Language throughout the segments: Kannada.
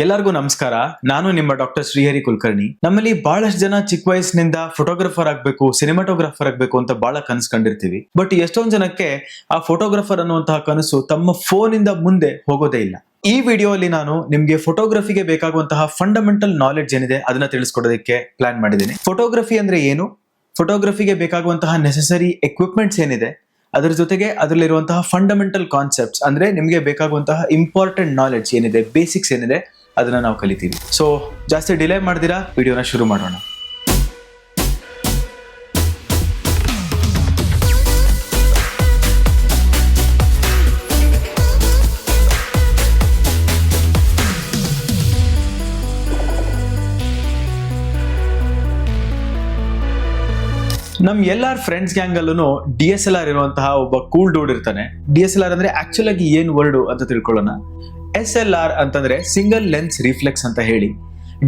ಎಲ್ಲರಿಗೂ ನಮಸ್ಕಾರ. ನಾನು ನಿಮ್ಮ ಡಾಕ್ಟರ್ ಶ್ರೀಹರಿ ಕುಲಕರ್ಣಿ. ನಮ್ಮಲ್ಲಿ ಬಹಳಷ್ಟು ಜನ ಚಿಕ್ಕ ವಯಸ್ಸಿನಿಂದ ಫೋಟೋಗ್ರಾಫರ್ ಆಗ್ಬೇಕು ಸಿನಿಮಾಟೋಗ್ರಾಫರ್ ಆಗ್ಬೇಕು ಅಂತ ಬಹಳ ಕನಸು ಕಂಡಿರ್ತೀವಿ. ಬಟ್ ಎಷ್ಟೊಂದು ಜನಕ್ಕೆ ಆ ಫೋಟೋಗ್ರಾಫರ್ ಅನ್ನುವಂತಹ ಕನಸು ತಮ್ಮ ಫೋನ್ ಇಂದ ಮುಂದೆ ಹೋಗೋದೇ ಇಲ್ಲ. ಈ ವಿಡಿಯೋಲ್ಲಿ ನಾನು ನಿಮಗೆ ಫೋಟೋಗ್ರಫಿಗೆ ಬೇಕಾಗುವಂತಹ ಫಂಡಮೆಂಟಲ್ ನಾಲೆಡ್ಜ್ ಏನಿದೆ ಅದನ್ನ ತಿಳಿಸ್ಕೊಡೋದಕ್ಕೆ ಪ್ಲಾನ್ ಮಾಡಿದ್ದೀನಿ. ಫೋಟೋಗ್ರಫಿ ಅಂದ್ರೆ ಏನು? ಫೋಟೋಗ್ರಫಿಗೆ ಬೇಕಾಗುವಂತಹ ನೆಸೆಸರಿ ಎಕ್ವಿಪ್ಮೆಂಟ್ಸ್ ಏನಿದೆ? ಅದರ ಜೊತೆಗೆ ಅದರಲ್ಲಿರುವಂತಹ ಫಂಡಮೆಂಟಲ್ ಕಾನ್ಸೆಪ್ಟ್ಸ್ ಅಂದ್ರೆ ನಿಮಗೆ ಬೇಕಾಗುವಂತಹ ಇಂಪಾರ್ಟೆಂಟ್ ನಾಲೆಡ್ಜ್ ಏನಿದೆ ಬೇಸಿಕ್ಸ್ ಏನಿದೆ ಅದನ್ನ ನಾವು ಕಲಿತೀವಿ. ಸೊ ಜಾಸ್ತಿ ಡಿಲೇ ಮಾಡ್ದಿರಾ? ವಿಡಿಯೋನ ಶುರು ಮಾಡೋಣ. ನಮ್ ಎಲ್ಲಾರ್ ಫ್ರೆಂಡ್ಸ್ ಗ್ಯಾಂಗ್ ಅಲ್ಲೂ ಡಿ ಎಸ್ ಎಲ್ ಆರ್ ಇರುವಂತಹ ಒಬ್ಬ ಕೂಲ್ ಡೂಡ್ ಇರ್ತಾನೆ. ಡಿ ಎಸ್ ಎಲ್ ಆರ್ ಅಂದ್ರೆ ಆಕ್ಚುಲ್ ಆಗಿ ಏನ್ ವರ್ಡ್ ಅಂತ ತಿಳ್ಕೊಳ್ಳೋಣ. ಎಸ್ ಎಲ್ ಆರ್ ಅಂತಂದ್ರೆ ಸಿಂಗಲ್ ಲೆನ್ಸ್ ರಿಫ್ಲೆಕ್ಸ್ ಅಂತ ಹೇಳಿ.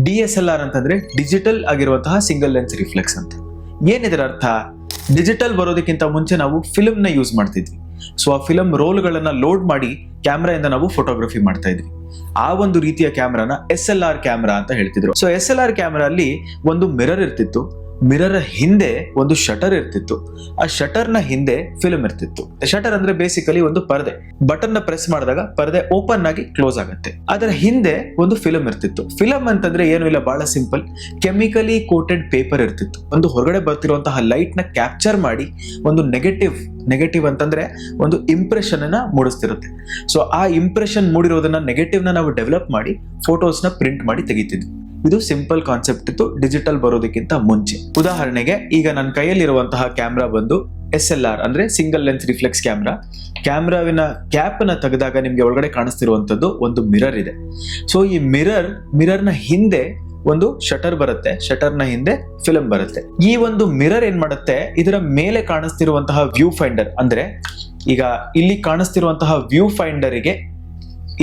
ಡಿ ಎಸ್ ಎಲ್ ಆರ್ ಅಂತಂದ್ರೆ ಡಿಜಿಟಲ್ ಆಗಿರುವಂತಹ ಸಿಂಗಲ್ ಲೆನ್ಸ್ ರಿಫ್ಲೆಕ್ಸ್ ಅಂತ. ಏನಿದ್ರ ಅರ್ಥ? ಡಿಜಿಟಲ್ ಬರೋದಕ್ಕಿಂತ ಮುಂಚೆ ನಾವು ಫಿಲಮ್ನ ಯೂಸ್ ಮಾಡ್ತಿದ್ವಿ. ಸೊ ಆ ಫಿಲಂ ರೋಲ್ಗಳನ್ನ ಲೋಡ್ ಮಾಡಿ ಕ್ಯಾಮ್ರಾಯಿಂದ ನಾವು ಫೋಟೋಗ್ರಫಿ ಮಾಡ್ತಾ ಇದ್ವಿ. ಆ ಒಂದು ರೀತಿಯ ಕ್ಯಾಮ್ರಾನ ಎಸ್ ಎಲ್ ಆರ್ ಕ್ಯಾಮ್ರಾ ಅಂತ ಹೇಳ್ತಿದ್ರು. So S L R camera ಅಲ್ಲಿ ಒಂದು ಮಿರರ್ ಇರ್ತಿತ್ತು. ಮಿರರ್ ಹಿಂದೆ ಒಂದು ಶಟರ್ ಇರ್ತಿತ್ತು. ಆ ಶಟರ್ನ ಹಿಂದೆ ಫಿಲ್ಮ್ ಇರ್ತಿತ್ತು. ಶಟರ್ ಅಂದ್ರೆ ಬೇಸಿಕಲಿ ಒಂದು ಪರದೆ. ಬಟನ್ನ ಪ್ರೆಸ್ ಮಾಡಿದಾಗ ಪರದೆ ಓಪನ್ ಆಗಿ ಕ್ಲೋಸ್ ಆಗುತ್ತೆ. ಅದರ ಹಿಂದೆ ಒಂದು ಫಿಲಮ್ ಇರ್ತಿತ್ತು. ಫಿಲಮ್ ಅಂತಂದ್ರೆ ಏನು ಇಲ್ಲ, ಬಹಳ ಸಿಂಪಲ್ ಕೆಮಿಕಲಿ ಕೋಟೆಡ್ ಪೇಪರ್ ಇರ್ತಿತ್ತು. ಒಂದು ಹೊರಗಡೆ ಬರ್ತಿರುವಂತಹ ಲೈಟ್ನ ಕ್ಯಾಪ್ಚರ್ ಮಾಡಿ ಒಂದು ನೆಗೆಟಿವ್ ನೆಗೆಟಿವ್ ಅಂತಂದ್ರೆ ಒಂದು ಇಂಪ್ರೆಷನ್ ಅನ್ನ ಮೂಡಿಸ್ತಿರುತ್ತೆ. ಸೊ ಆ ಇಂಪ್ರೆಷನ್ ಮೂಡಿರೋದನ್ನ ನೆಗೆಟಿವ್ನ ನಾವು ಡೆವಲಪ್ ಮಾಡಿ ಫೋಟೋಸ್ನ ಪ್ರಿಂಟ್ ಮಾಡಿ ತೆಗಿತಿದ್ವಿ. ಇದು ಸಿಂಪಲ್ ಕಾನ್ಸೆಪ್ಟ್ ಇತ್ತು, ಡಿಜಿಟಲ್ ಬರೋದಕ್ಕಿಂತ ಮುಂಚೆ. ಉದಾಹರಣೆಗೆ, ಈಗ ನನ್ನ ಕೈಯಲ್ಲಿರುವಂತಹ ಕ್ಯಾಮ್ರಾ ಬಂದು ಎಸ್ ಎಲ್ ಆರ್, ಅಂದ್ರೆ ಸಿಂಗಲ್ ಲೆನ್ಸ್ ರಿಫ್ಲೆಕ್ಸ್ ಕ್ಯಾಮ್ರಾ ಕ್ಯಾಮ್ರಾವಿನ ಕ್ಯಾಪ್ನ ತೆಗೆದಾಗ ನಿಮ್ಗೆ ಒಳಗಡೆ ಕಾಣಿಸ್ತಿರುವಂತದ್ದು ಒಂದು ಮಿರರ್ ಇದೆ. ಸೊ ಈ ಮಿರರ್ ಮಿರರ್ನ ಹಿಂದೆ ಒಂದು ಶಟರ್ ಬರುತ್ತೆ ಶಟರ್ನ ಹಿಂದೆ ಫಿಲಮ್ ಬರುತ್ತೆ. ಈ ಒಂದು ಮಿರರ್ ಏನ್ ಮಾಡುತ್ತೆ, ಇದರ ಮೇಲೆ ಕಾಣಿಸ್ತಿರುವಂತಹ ವ್ಯೂ ಫೈಂಡರ್ ಅಂದ್ರೆ ಈಗ ಇಲ್ಲಿ ಕಾಣಿಸ್ತಿರುವಂತಹ ವ್ಯೂ ಫೈಂಡರಿಗೆ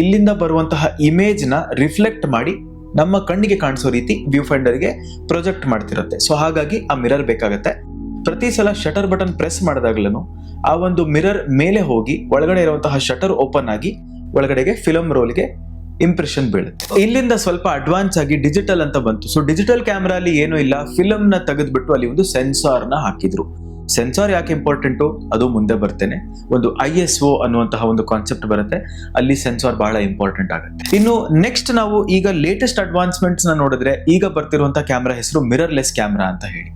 ಇಲ್ಲಿಂದ ಬರುವಂತಹ ಇಮೇಜ್ನ ರಿಫ್ಲೆಕ್ಟ್ ಮಾಡಿ ನಮ್ಮ ಕಣ್ಣಿಗೆ ಕಾಣಿಸೋ ರೀತಿ ವ್ಯೂ ಫೈಂಡರ್ಗೆ ಪ್ರೊಜೆಕ್ಟ್ ಮಾಡ್ತಿರುತ್ತೆ. ಸೊ ಹಾಗಾಗಿ ಆ ಮಿರರ್ ಬೇಕಾಗುತ್ತೆ. ಪ್ರತಿ ಸಲ ಶಟರ್ ಬಟನ್ ಪ್ರೆಸ್ ಮಾಡಿದಾಗ್ಲೂ ಆ ಒಂದು ಮಿರರ್ ಮೇಲೆ ಹೋಗಿ ಒಳಗಡೆ ಇರುವಂತಹ ಶಟರ್ ಓಪನ್ ಆಗಿ ಒಳಗಡೆಗೆ ಫಿಲಂ ರೋಲ್ಗೆ ಇಂಪ್ರೆಷನ್ ಬೀಳುತ್ತೆ. ಇಲ್ಲಿಂದ ಸ್ವಲ್ಪ ಅಡ್ವಾನ್ಸ್ ಆಗಿ ಡಿಜಿಟಲ್ ಅಂತ ಬಂತು. ಸೊ ಡಿಜಿಟಲ್ ಕ್ಯಾಮ್ರಾ ಅಲ್ಲಿ ಏನೂ ಇಲ್ಲ. ಫಿಲಮ್ನ ನ ತೆಗೆದ್ಬಿಟ್ಟು ಅಲ್ಲಿ ಒಂದು ಸೆನ್ಸಾರ್ನ ಹಾಕಿದ್ರು. ಸೆನ್ಸಾರ್ ಯಾಕೆ ಇಂಪಾರ್ಟೆಂಟು ಅದು ಮುಂದೆ ಬರ್ತೇನೆ. ಒಂದು ಐ ಎಸ್ ಒ ಅನ್ನುವಂತಹ ಒಂದು ಕಾನ್ಸೆಪ್ಟ್ ಬರುತ್ತೆ. ಅಲ್ಲಿ ಸೆನ್ಸಾರ್ ಬಹಳ ಇಂಪಾರ್ಟೆಂಟ್ ಆಗುತ್ತೆ. ಇನ್ನು ನೆಕ್ಸ್ಟ್ ನಾವು ಈಗ ಲೇಟೆಸ್ಟ್ ಅಡ್ವಾನ್ಸ್ಮೆಂಟ್ಸ್ ನೋಡಿದ್ರೆ ಈಗ ಬರ್ತಿರುವಂತಹ ಕ್ಯಾಮ್ರಾ ಹೆಸರು ಮಿರರ್ಲೆಸ್ ಕ್ಯಾಮ್ರಾ ಅಂತ ಹೇಳಿ.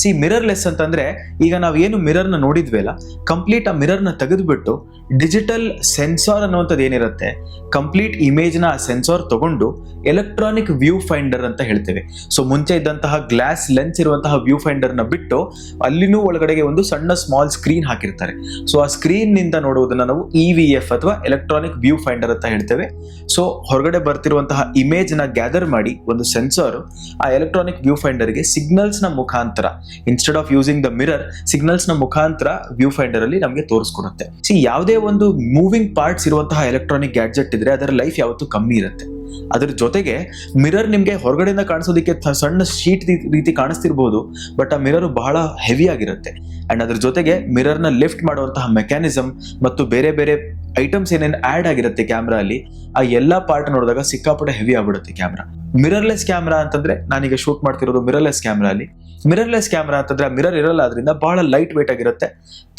ಸಿ ಮಿರರ್ಲೆಸ್ ಅಂತಂದ್ರೆ ಈಗ ನಾವು ಏನು ಮಿರರ್ನ ನೋಡಿದ್ವಿ ಅಲ್ಲ ಕಂಪ್ಲೀಟ್ ಆ ಮಿರರ್ನ ತೆಗೆದುಬಿಟ್ಟು ಡಿಜಿಟಲ್ ಸೆನ್ಸಾರ್ ಅನ್ನುವಂಥದ್ದು ಏನಿರುತ್ತೆ ಕಂಪ್ಲೀಟ್ ಇಮೇಜ್ನ ಆ ಸೆನ್ಸಾರ್ ತಗೊಂಡು ಎಲೆಕ್ಟ್ರಾನಿಕ್ ವ್ಯೂ ಫೈಂಡರ್ ಅಂತ ಹೇಳ್ತೇವೆ. ಸೊ ಮುಂಚೆ ಇದ್ದಂತಹ ಗ್ಲಾಸ್ ಲೆನ್ಸ್ ಇರುವಂತಹ ವ್ಯೂ ಫೈಂಡರ್ನ ಬಿಟ್ಟು ಅಲ್ಲಿನೂ ಒಳಗಡೆಗೆ ಒಂದು ಸಣ್ಣ ಸ್ಮಾಲ್ ಸ್ಕ್ರೀನ್ ಹಾಕಿರ್ತಾರೆ. ಸೊ ಆ ಸ್ಕ್ರೀನ್ನಿಂದ ನೋಡುವುದನ್ನ ನಾವು ಇ ವಿ ಎಫ್ ಅಥವಾ ಎಲೆಕ್ಟ್ರಾನಿಕ್ ವ್ಯೂ ಫೈಂಡರ್ ಅಂತ ಹೇಳ್ತೇವೆ. ಸೊ ಹೊರಗಡೆ ಬರ್ತಿರುವಂತಹ ಇಮೇಜ್ನ ಗ್ಯಾದರ್ ಮಾಡಿ ಒಂದು ಸೆನ್ಸಾರ್ ಆ ಎಲೆಕ್ಟ್ರಾನಿಕ್ ವ್ಯೂ ಫೈಂಡರ್ಗೆ ಸಿಗ್ನಲ್ಸ್ನ ಮುಖಾಂತರ instead of using the mirror ಸಿಗ್ನಲ್ಸ್ನ ಮುಖಾಂತರ ವ್ಯೂ ಫೈಂಡರ್ ಅಲ್ಲಿ ನಮಗೆ ತೋರಿಸ್ಕೊಡುತ್ತೆ. ಸಿ ಯಾವುದೇ ಒಂದು ಮೂವಿಂಗ್ ಪಾರ್ಟ್ಸ್ ಇರುವಂತಹ ಎಲೆಕ್ಟ್ರಾನಿಕ್ ಗ್ಯಾಡ್ಜೆಟ್ ಇದ್ರೆ ಅದರ ಲೈಫ್ ಯಾವತ್ತೂ ಕಮ್ಮಿ ಇರುತ್ತೆ. ಅದ್ರ ಜೊತೆಗೆ ಮಿರರ್ ನಿಮಗೆ ಹೊರಗಡೆಯಿಂದ ಕಾಣಿಸೋದಕ್ಕೆ ಸಣ್ಣ ಶೀಟ್ ರೀತಿ ಕಾಣಿಸ್ತಿರ್ಬೋದು ಬಟ್ ಆ ಮಿರರ್ ಬಹಳ ಹೆವಿ ಆಗಿರುತ್ತೆ. ಅಂಡ್ ಅದ್ರ ಜೊತೆಗೆ ಮಿರರ್ನ ಲಿಫ್ಟ್ ಮಾಡುವಂತಹ ಮೆಕ್ಯಾನಿಸಮ್ ಮತ್ತು ಬೇರೆ ಬೇರೆ ಐಟಮ್ಸ್ ಏನೇನು ಆಡ್ ಆಗಿರುತ್ತೆ ಕ್ಯಾಮ್ರಾ ಅಲ್ಲಿ, ಆ ಎಲ್ಲ ಪಾರ್ಟ್ ನೋಡಿದಾಗ ಸಿಕ್ಕಾಪಟ್ಟೆ ಹೆವಿ ಆಗ್ಬಿಡುತ್ತೆ ಕ್ಯಾಮ್ರಾ ಮಿರರ್ಲೆಸ್ ಕ್ಯಾಮ್ರಾ ಅಂತಂದ್ರೆ ನಾನೀಗ ಶೂಟ್ ಮಾಡ್ತಿರೋದು ಮಿರರ್ಲೆಸ್ ಕ್ಯಾಮ್ರಾ ಅಲ್ಲಿ. ಮಿರರ್ಲೆಸ್ ಕ್ಯಾಮ್ರಾ ಅಂತಂದ್ರೆ ಮಿರರ್ ಇರಲ್ಲ ಅದರಿಂದ ಬಹಳ ಲೈಟ್ ವೇಟ್ ಆಗಿರುತ್ತೆ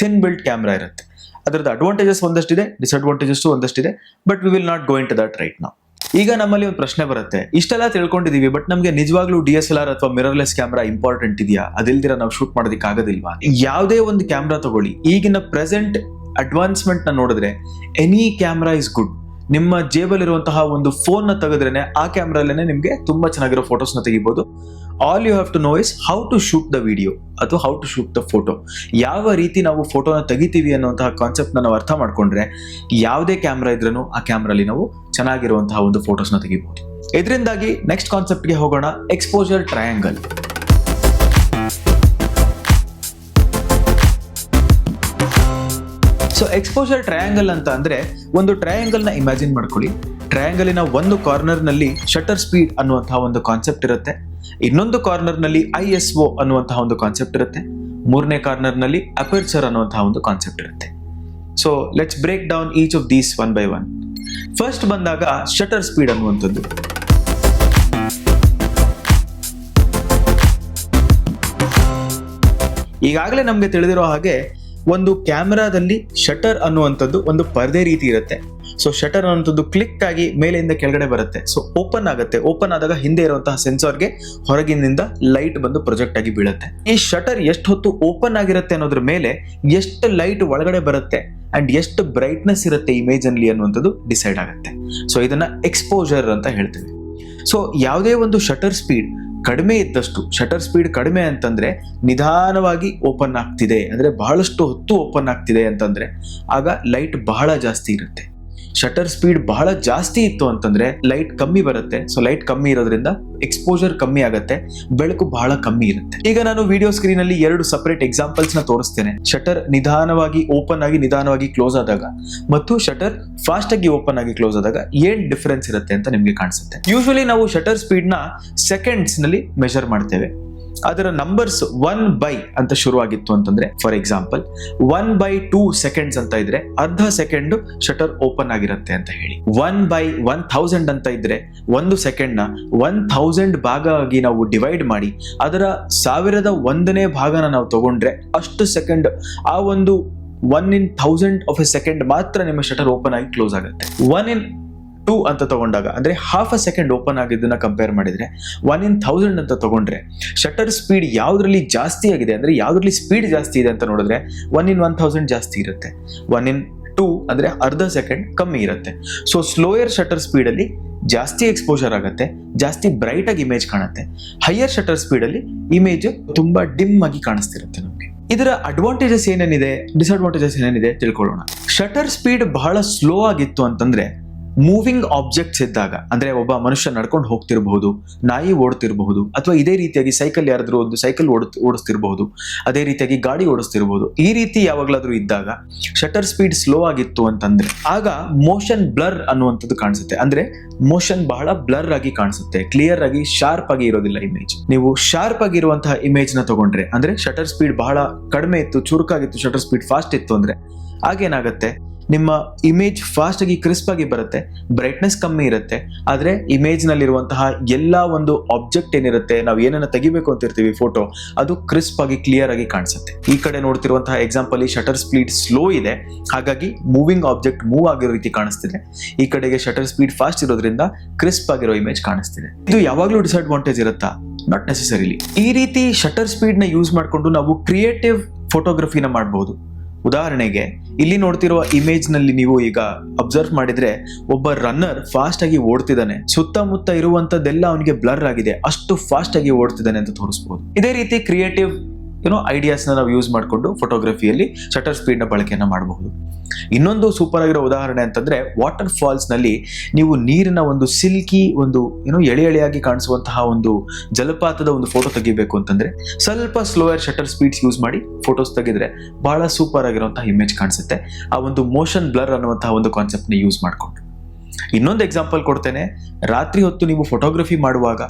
ಥಿನ್ ಬಿಲ್ಟ್ ಕ್ಯಾಮ್ರಾ ಇರುತ್ತೆ. ಅದರದ್ದು ಅಡ್ವಾಂಟೇಜಸ್ ಒಂದಷ್ಟಿದೆ disadvantages ಒಂದಷ್ಟಿದೆ but we will not go into that right ನಾವು ಈಗ ನಮ್ಮಲ್ಲಿ ಒಂದು ಪ್ರಶ್ನೆ ಬರುತ್ತೆ. ಇಷ್ಟೆಲ್ಲ ತಿಳ್ಕೊಂಡಿದೀವಿ ಬಟ್ ನಮಗೆ ನಿಜವಾಗ್ಲೂ ಡಿ ಎಸ್ ಎಲ್ ಆರ್ ಅಥವಾ ಮಿರರ್ಲೆಸ್ ಕ್ಯಾಮ್ರಾ ಇಂಪಾರ್ಟೆಂಟ್ ಇದೆಯಾ? ಅದಿಲ್ದಿರ ನಾವು ಶೂಟ್ ಮಾಡೋದಕ್ಕೆ ಆಗೋದಿಲ್ವಾ ಯಾವುದೇ ಒಂದು ಕ್ಯಾಮ್ರಾ ತಗೊಳ್ಳಿ. ಈಗಿನ ಪ್ರೆಸೆಂಟ್ ಅಡ್ವಾನ್ಸ್ಮೆಂಟ್ನ ನೋಡಿದ್ರೆ ಎನಿ ಕ್ಯಾಮ್ರಾ ಇಸ್ ಗುಡ್ ನಿಮ್ಮ ಜೇಬಲ್ಲಿರುವಂತಹ ಒಂದು ಫೋನ್ನ ತೆಗೆದ್ರೇನೆ ಆ ಕ್ಯಾಮ್ರಲ್ಲೇ ನಿಮಗೆ ತುಂಬಾ ಚೆನ್ನಾಗಿರೋ ಫೋಟೋಸ್ನ ತೆಗಿಬಹುದು all you have to know is how to shoot the video ಅಥವಾ how to shoot the photo ಯಾವ ರೀತಿ ನಾವು ಫೋಟೋನ ತೆಗಿತೀವಿ ಅನ್ನುವಂತಹ ಕಾನ್ಸೆಪ್ಟ್ ನಾವು ಅರ್ಥ ಮಾಡ್ಕೊಂಡ್ರೆ, ಯಾವುದೇ ಕ್ಯಾಮ್ರಾ ಇದ್ರೂ ಆ ಕ್ಯಾಮ್ರಲ್ಲಿ ನಾವು ಚೆನ್ನಾಗಿರುವಂತಹ ಒಂದು ಫೋಟೋಸ್ನ ತೆಗಿಬೋದು. ಇದರಿಂದಾಗಿ ನೆಕ್ಸ್ಟ್ ಕಾನ್ಸೆಪ್ಟ್ಗೆ ಹೋಗೋಣ exposure triangle so exposure triangle ಅಂತ ಅಂದ್ರೆ ಒಂದು ಟ್ರಯಾಂಗಲ್ನ ಇಮ್ಯಾಜಿನ್ ಮಾಡ್ಕೊಳ್ಳಿ. ಟ್ರಯಾಂಗಲಿನ ಒಂದು ಕಾರ್ನರ್ನಲ್ಲಿ ಶಟರ್ ಸ್ಪೀಡ್ ಅನ್ನುವಂತಹ ಒಂದು ಕಾನ್ಸೆಪ್ಟ್ ಇರುತ್ತೆ. ಇನ್ನೊಂದು ಕಾರ್ನರ್ನಲ್ಲಿ ಐ ಎಸ್ ಒ ಅನ್ನುವಂತಹ ಒಂದು ಕಾನ್ಸೆಪ್ಟ್ ಇರುತ್ತೆ. ಮೂರನೇ ಕಾರ್ನರ್ನಲ್ಲಿ ಅಪರ್ಚರ್ ಅನ್ನುವಂತಹ ಒಂದು ಕಾನ್ಸೆಪ್ಟ್ ಇರುತ್ತೆ. So let's break down each of these one by one first ಬಂದಾಗ ಶಟರ್ ಸ್ಪೀಡ್ ಅನ್ನುವಂಥದ್ದು. ಈಗಾಗಲೇ ನಮಗೆ ತಿಳಿದಿರೋ ಹಾಗೆ ಒಂದು ಕ್ಯಾಮ್ರಾದಲ್ಲಿ ಶಟರ್ ಅನ್ನುವಂಥದ್ದು ಒಂದು ಪರದೆ ರೀತಿ ಇರುತ್ತೆ. ಸೊ ಶಟರ್ ಅನ್ನುವಂಥದ್ದು ಕ್ಲಿಕ್ ಆಗಿ ಮೇಲೆಯಿಂದ ಕೆಳಗಡೆ ಬರುತ್ತೆ. ಸೊ ಓಪನ್ ಆಗುತ್ತೆ. ಓಪನ್ ಆದಾಗ ಹಿಂದೆ ಇರುವಂತಹ ಸೆನ್ಸಾರ್ಗೆ ಹೊರಗಿನಿಂದ ಲೈಟ್ ಬಂದು ಪ್ರೊಜೆಕ್ಟ್ ಆಗಿ ಬೀಳುತ್ತೆ. ಈ ಶಟರ್ ಎಷ್ಟು ಹೊತ್ತು ಓಪನ್ ಆಗಿರುತ್ತೆ ಅನ್ನೋದ್ರ ಮೇಲೆ ಎಷ್ಟು ಲೈಟ್ ಒಳಗಡೆ ಬರುತ್ತೆ ಅಂಡ್ ಎಷ್ಟು ಬ್ರೈಟ್ನೆಸ್ ಇರುತ್ತೆ ಇಮೇಜ್ ಅಲ್ಲಿ ಅನ್ನುವಂಥದ್ದು ಡಿಸೈಡ್ ಆಗುತ್ತೆ. ಸೊ ಇದನ್ನ ಎಕ್ಸ್ಪೋಜರ್ ಅಂತ ಹೇಳ್ತೀವಿ. ಸೊ ಯಾವುದೇ ಒಂದು ಶಟರ್ ಸ್ಪೀಡ್ ಕಡಿಮೆ ಇದ್ದಷ್ಟು ಶಟರ್ ಸ್ಪೀಡ್ ಕಡಿಮೆ ಅಂತಂದ್ರೆ ನಿಧಾನವಾಗಿ ಓಪನ್ ಆಗ್ತಿದೆ. ಅಂದ್ರೆ ಬಹಳಷ್ಟು ಹೊತ್ತು ಓಪನ್ ಆಗ್ತಿದೆ ಅಂತಂದ್ರೆ, ಆಗ ಲೈಟ್ ಬಹಳ ಜಾಸ್ತಿ ಇರುತ್ತೆ. ಶಟರ್ ಸ್ಪೀಡ್ ಬಹಳ ಜಾಸ್ತಿ ಇತ್ತು ಅಂತಂದ್ರೆ ಲೈಟ್ ಕಮ್ಮಿ ಬರುತ್ತೆ. ಸೊ ಲೈಟ್ ಕಮ್ಮಿ ಇರೋದ್ರಿಂದ ಎಕ್ಸ್ಪೋಜರ್ ಕಮ್ಮಿ ಆಗುತ್ತೆ. ಬೆಳಕು ಬಹಳ ಕಮ್ಮಿ ಇರುತ್ತೆ. ಈಗ ನಾನು ವಿಡಿಯೋ ಸ್ಕ್ರೀನ್ ಅಲ್ಲಿ ಎರಡು ಸಪರೇಟ್ ಎಕ್ಸಾಂಪಲ್ಸ್ನ ತೋರಿಸ್ತೇನೆ. ಶಟರ್ ನಿಧಾನವಾಗಿ ಓಪನ್ ಆಗಿ ನಿಧಾನವಾಗಿ ಕ್ಲೋಸ್ ಆದಾಗ ಮತ್ತು ಶಟರ್ ಫಾಸ್ಟ್ ಆಗಿ ಓಪನ್ ಆಗಿ ಕ್ಲೋಸ್ ಆದಾಗ ಏನ್ ಡಿಫರೆನ್ಸ್ ಇರುತ್ತೆ ಅಂತ ನಿಮ್ಗೆ ಕಾಣಿಸುತ್ತೆ. ಯೂಶಲಿ ನಾವು ಶಟರ್ ಸ್ಪೀಡ್ನ ಸೆಕೆಂಡ್ಸ್ನಲ್ಲಿ ಮೆಷರ್ ಮಾಡ್ತೇವೆ. ಅದರ ನಂಬರ್ಸ್ ಒನ್ ಬೈ ಅಂತ ಶುರುವಾಗಿತ್ತು ಅಂತಂದ್ರೆ for example one by two seconds ಅಂತ ಇದ್ರೆ, ಅರ್ಧ ಸೆಕೆಂಡ್ ಶಟರ್ ಓಪನ್ ಆಗಿರುತ್ತೆ ಅಂತ ಹೇಳಿ. ಒನ್ ಬೈ ಒನ್ ಥೌಸಂಡ್ ಅಂತ ಇದ್ರೆ, ಒಂದು ಸೆಕೆಂಡ್ನ ಒನ್ ಥೌಸಂಡ್ ಭಾಗ ಆಗಿ ನಾವು ಡಿವೈಡ್ ಮಾಡಿ, ಅದರ ಸಾವಿರದ ಒಂದನೇ ಭಾಗನ ನಾವು ತಗೊಂಡ್ರೆ, ಅಷ್ಟು ಸೆಕೆಂಡ್ ಆ ಒಂದು one in thousand of a second ಮಾತ್ರ ನಿಮ್ಮ ಶಟರ್ ಓಪನ್ ಆಗಿ ಕ್ಲೋಸ್ ಆಗುತ್ತೆ. ಒನ್ ಇನ್ ಟೂ ಅಂತ ತಗೊಂಡಾಗ, ಅಂದ್ರೆ ಹಾಫ್ ಅ ಸೆಕೆಂಡ್ ಓಪನ್ ಆಗಿದ್ದನ್ನು ಕಂಪೇರ್ ಮಾಡಿದ್ರೆ ಒನ್ ಇನ್ ಥೌಸಂಡ್ ಅಂತ ತಗೊಂಡ್ರೆ ಶಟರ್ ಸ್ಪೀಡ್ ಯಾವುದರಲ್ಲಿ ಜಾಸ್ತಿ ಆಗಿದೆ, ಅಂದ್ರೆ ಯಾವುದರಲ್ಲಿ ಸ್ಪೀಡ್ ಜಾಸ್ತಿ ಇದೆ ಅಂತ ನೋಡಿದ್ರೆ ಒನ್ ಇನ್ ಒನ್ ಥೌಸಂಡ್ ಜಾಸ್ತಿ ಇರುತ್ತೆ. ಒನ್ ಇನ್ ಟೂ ಅಂದ್ರೆ ಅರ್ಧ ಸೆಕೆಂಡ್ ಕಮ್ಮಿ ಇರುತ್ತೆ. ಸೊ ಸ್ಲೋಯರ್ ಶಟರ್ ಸ್ಪೀಡಲ್ಲಿ ಜಾಸ್ತಿ ಎಕ್ಸ್ಪೋಜರ್ ಆಗುತ್ತೆ, ಜಾಸ್ತಿ ಬ್ರೈಟ್ ಆಗಿ ಇಮೇಜ್ ಕಾಣುತ್ತೆ. ಹೈಯರ್ ಶಟರ್ ಸ್ಪೀಡಲ್ಲಿ ಇಮೇಜ್ ತುಂಬಾ ಡಿಮ್ ಆಗಿ ಕಾಣಿಸ್ತಿರುತ್ತೆ ನಮಗೆ. ಇದರ ಅಡ್ವಾಂಟೇಜಸ್ ಏನೇನಿದೆ ಡಿಸ್ಅಡ್ವಾಂಟೇಜಸ್ ಏನೇನಿದೆ ತಿಳ್ಕೊಳ್ಳೋಣ. ಶಟರ್ ಸ್ಪೀಡ್ ಬಹಳ ಸ್ಲೋ ಆಗಿತ್ತು ಅಂತಂದ್ರೆ ಮೂವಿಂಗ್ ಆಬ್ಜೆಕ್ಟ್ಸ್ ಇದ್ದಾಗ, ಅಂದ್ರೆ ಒಬ್ಬ ಮನುಷ್ಯ ನಡ್ಕೊಂಡು ಹೋಗ್ತಿರಬಹುದು, ನಾಯಿ ಓಡ್ತಿರಬಹುದು, ಅಥವಾ ಇದೇ ರೀತಿಯಾಗಿ ಸೈಕಲ್ ಯಾರಾದ್ರೂ ಒಂದು ಸೈಕಲ್ ಓಡ್ ಓಡಿಸ್ತಿರಬಹುದು, ಅದೇ ರೀತಿಯಾಗಿ ಗಾಡಿ ಓಡಿಸ್ತಿರಬಹುದು, ಈ ರೀತಿ ಯಾವಾಗ್ಲಾದ್ರೂ ಇದ್ದಾಗ ಶಟರ್ ಸ್ಪೀಡ್ ಸ್ಲೋ ಆಗಿತ್ತು ಅಂತಂದ್ರೆ, ಆಗ ಮೋಷನ್ ಬ್ಲರ್ ಅನ್ನುವಂಥದ್ದು ಕಾಣಿಸುತ್ತೆ. ಅಂದ್ರೆ ಮೋಷನ್ ಬಹಳ ಬ್ಲರ್ ಆಗಿ ಕಾಣಿಸುತ್ತೆ ಕ್ಲಿಯರ್ ಆಗಿ ಶಾರ್ಪ್ ಆಗಿ ಇರೋದಿಲ್ಲ ಇಮೇಜ್ ನೀವು ಶಾರ್ಪ್ ಆಗಿರುವಂತಹ ಇಮೇಜ್ನ ತಗೊಂಡ್ರೆ, ಅಂದ್ರೆ ಶಟರ್ ಸ್ಪೀಡ್ ಬಹಳ ಕಡಿಮೆ ಇತ್ತು, ಚುರುಕಾಗಿತ್ತು ಶಟರ್ ಸ್ಪೀಡ್ ಫಾಸ್ಟ್ ಇತ್ತು ಅಂದ್ರೆ ಆಗೇನಾಗತ್ತೆ ನಿಮ್ಮ ಇಮೇಜ್ ಫಾಸ್ಟ್ ಆಗಿ ಕ್ರಿಸ್ಪ್ ಆಗಿ ಬರುತ್ತೆ ಬ್ರೈಟ್ನೆಸ್ ಕಮ್ಮಿ ಇರುತ್ತೆ, ಆದ್ರೆ ಇಮೇಜ್ ಎಲ್ಲ ಎಲ್ಲಾ ಒಂದು ಆಬ್ಜೆಕ್ಟ್ ಏನಿರುತ್ತೆ, ನಾವು ಏನನ್ನ ತೆಗಿಬೇಕು ಅಂತ ಇರ್ತೀವಿ ಫೋಟೋ ಅದು ಕ್ರಿಸ್ಪ್ ಆಗಿ ಕ್ಲಿಯರ್ ಆಗಿ ಕಾಣಿಸುತ್ತೆ. ಈ ಕಡೆ ನೋಡ್ತಿರುವಂತಹ ಎಕ್ಸಾಂಪಲ್ ಶಟರ್ ಸ್ಪೀಡ್ ಸ್ಲೋ ಇದೆ, ಹಾಗಾಗಿ ಮೂವಿಂಗ್ ಆಬ್ಜೆಕ್ಟ್ ಮೂವ್ ಆಗಿರೋ ರೀತಿ ಕಾಣಿಸ್ತಿದೆ. ಈ ಕಡೆಗೆ ಶಟರ್ ಸ್ಪೀಡ್ ಫಾಸ್ಟ್ ಇರೋದ್ರಿಂದ ಕ್ರಿಸ್ಪ್ ಆಗಿರೋ ಇಮೇಜ್ ಕಾಣಿಸ್ತಿದೆ. ಇದು ಯಾವಾಗಲೂ ಡಿಸ್ಅಡ್ವಾಂಟೇಜ್ ಇರುತ್ತಾ? ನಾಟ್ ನೆಸೆಸರಿಲಿ ಈ ರೀತಿ ಶಟರ್ ಸ್ಪೀಡ್ನ ಯೂಸ್ ಮಾಡಿಕೊಂಡು ನಾವು ಕ್ರಿಯೇಟಿವ್ ಫೋಟೋಗ್ರಫಿನ ಮಾಡಬಹುದು ಉದಾಹರಣೆಗೆ, ಇಲ್ಲಿ ನೋಡ್ತಿರುವ ಇಮೇಜ್ನಲ್ಲಿ ನೀವು ಈಗ ಅಬ್ಸರ್ವ್ ಮಾಡಿದ್ರೆ ಒಬ್ಬ ರನ್ನರ್ ಫಾಸ್ಟ್ ಆಗಿ ಓಡ್ತಿದ್ದಾನೆ. ಸುತ್ತಮುತ್ತ ಇರುವಂತದ್ದೆಲ್ಲ ಅವನಿಗೆ ಬ್ಲರ್ ಆಗಿದೆ. ಅಷ್ಟು ಫಾಸ್ಟ್ ಆಗಿ ಓಡ್ತಿದ್ದಾನೆ ಅಂತ ತೋರಿಸಬಹುದು ಇದೇ ರೀತಿ ಕ್ರಿಯೇಟಿವ್ ಏನೋ ಐಡಿಯಾಸ್ನ ನಾವು ಯೂಸ್ ಮಾಡಿಕೊಂಡು ಫೋಟೋಗ್ರಫಿಯಲ್ಲಿ ಶಟರ್ ಸ್ಪೀಡ್ನ ಬಳಕೆಯನ್ನು ಮಾಡಬಹುದು. ಇನ್ನೊಂದು ಸೂಪರ್ ಆಗಿರೋ ಉದಾಹರಣೆ ಅಂತಂದ್ರೆ ವಾಟರ್ ಫಾಲ್ಸ್ನಲ್ಲಿ ನೀವು ನೀರಿನ ಒಂದು ಸಿಲ್ಕಿ ಒಂದು ಏನೋ ಎಳೆ ಎಳೆಯಾಗಿ ಕಾಣಿಸುವಂತಹ ಒಂದು ಜಲಪಾತದ ಒಂದು ಫೋಟೋ ತೆಗಿಬೇಕು ಅಂತಂದ್ರೆ ಸ್ವಲ್ಪ ಸ್ಲೋಯರ್ ಶಟರ್ ಸ್ಪೀಡ್ಸ್ ಯೂಸ್ ಮಾಡಿ ಫೋಟೋಸ್ ತೆಗೆದ್ರೆ ಬಹಳ ಸೂಪರ್ ಆಗಿರುವಂತಹ ಇಮೇಜ್ ಕಾಣಿಸುತ್ತೆ. ಆ ಒಂದು ಮೋಷನ್ ಬ್ಲರ್ ಅನ್ನುವಂತಹ ಒಂದು ಕಾನ್ಸೆಪ್ಟ್ನ ಯೂಸ್ ಮಾಡಿಕೊಂಡು. ಇನ್ನೊಂದು ಎಕ್ಸಾಂಪಲ್ ಕೊಡ್ತೇನೆ. ರಾತ್ರಿ ಹೊತ್ತು ನೀವು ಫೋಟೋಗ್ರಫಿ ಮಾಡುವಾಗ